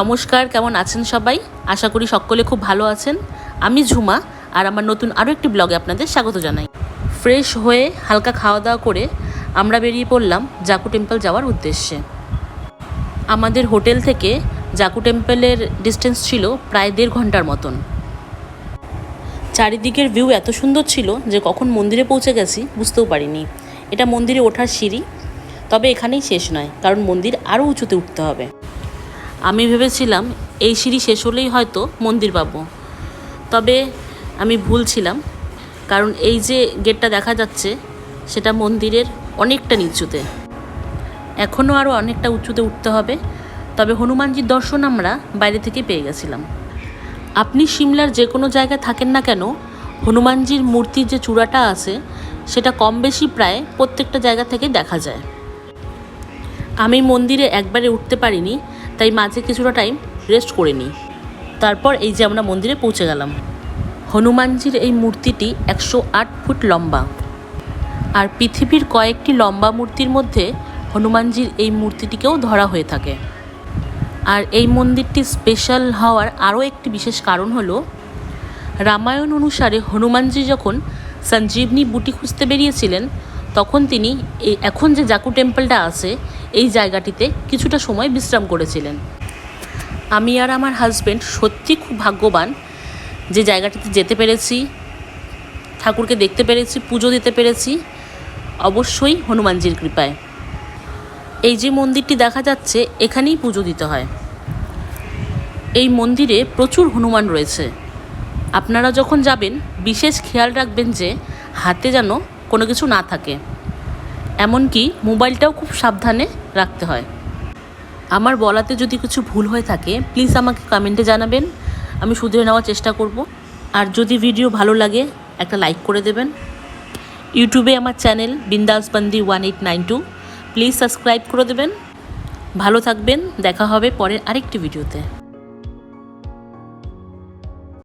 নমস্কার, কেমন আছেন সবাই? আশা করি সকলে খুব ভালো আছেন। আমি ঝুমা, আর আমার নতুন আরও একটি ব্লগে আপনাদের স্বাগত জানাই। ফ্রেশ হয়ে হালকা খাওয়া দাওয়া করে আমরা বেরিয়ে পড়লাম জাকু টেম্পল যাওয়ার উদ্দেশ্যে। আমাদের হোটেল থেকে জাকু টেম্পলের ডিস্টেন্স ছিল প্রায় দেড় ঘণ্টার মতন। চারিদিকের ভিউ এত সুন্দর ছিল যে কখন মন্দিরে পৌঁছে গেছি বুঝতেও পারিনি। এটা মন্দিরে ওঠার সিঁড়ি, তবে এখানেই শেষ নয়, কারণ মন্দির আরও উঁচুতে উঠতে হবে। আমি ভেবেছিলাম এই সিঁড়ি শেষ হলেই হয়তো মন্দির পাবো। তবে আমি ভুল ছিলাম, কারণ এই যে গেটটা দেখা যাচ্ছে, সেটা মন্দিরের অনেকটা নিচুতে। এখনও আরও অনেকটা উঁচুতে উঠতে হবে, তবে হনুমানজির দর্শন আমরা বাইরে থেকে পেয়ে গেছিলাম। আপনি সিমলার যে কোনো জায়গায় থাকেন না কেন, হনুমানজির মূর্তির যে চূড়াটা আছে, সেটা কম বেশি প্রায় প্রত্যেকটা জায়গা থেকে দেখা যায়। আমি মন্দিরে একবারে উঠতে পারিনি তাই মাঝে কিছুটা টাইম রেস্ট করে নিই। তারপর এই যে আমরা মন্দিরে পৌঁছে গেলাম। হনুমানজির এই মূর্তিটি একশো আট ফুট লম্বা। আর পৃথিবীর কয়েকটি লম্বা মূর্তির মধ্যে হনুমানজির এই মূর্তিটিকেও ধরা হয়ে থাকে। আর এই মন্দিরটি স্পেশাল হওয়ার আরও একটি বিশেষ কারণ হলো, রামায়ণ অনুসারে হনুমানজি যখন সঞ্জীবনী বুটি খুঁজতে বেরিয়েছিলেন, তখন তিনি এখন যে জাকু টেম্পলটা আছে এই জায়গাটিতে কিছুটা সময় বিশ্রাম করেছিলেন। আমি আর আমার হাজব্যান্ড সত্যি খুব ভাগ্যবান যে জায়গাটিতে যেতে পেরেছি, ঠাকুরকে দেখতে পেরেছি, পুজো দিতে পেরেছি, অবশ্যই হনুমানজির কৃপায়। এই যে মন্দিরটি দেখা যাচ্ছে, এখানেই পুজো দিতে হয়। এই মন্দিরে প্রচুর হনুমান রয়েছে। আপনারা যখন যাবেন, বিশেষ খেয়াল রাখবেন যে হাতে যেন কোনো কিছু না থাকে। এমনকি মোবাইলটাও খুব সাবধানে রাখতে হয়। আমার বলাতে যদি কিছু ভুল হয়ে থাকে প্লিজ আমাকে কমেন্টে জানাবেন। আমি শুধরে নেওয়ার চেষ্টা করব। আর যদি ভিডিও ভালো লাগে, একটা লাইক করে দেবেন। ইউটিউবে আমার channel Bindasbondi one eight nine two please subscribe করে দেবেন। ভালো থাকবেন। দেখা হবে পরের আরেকটি ভিডিওতে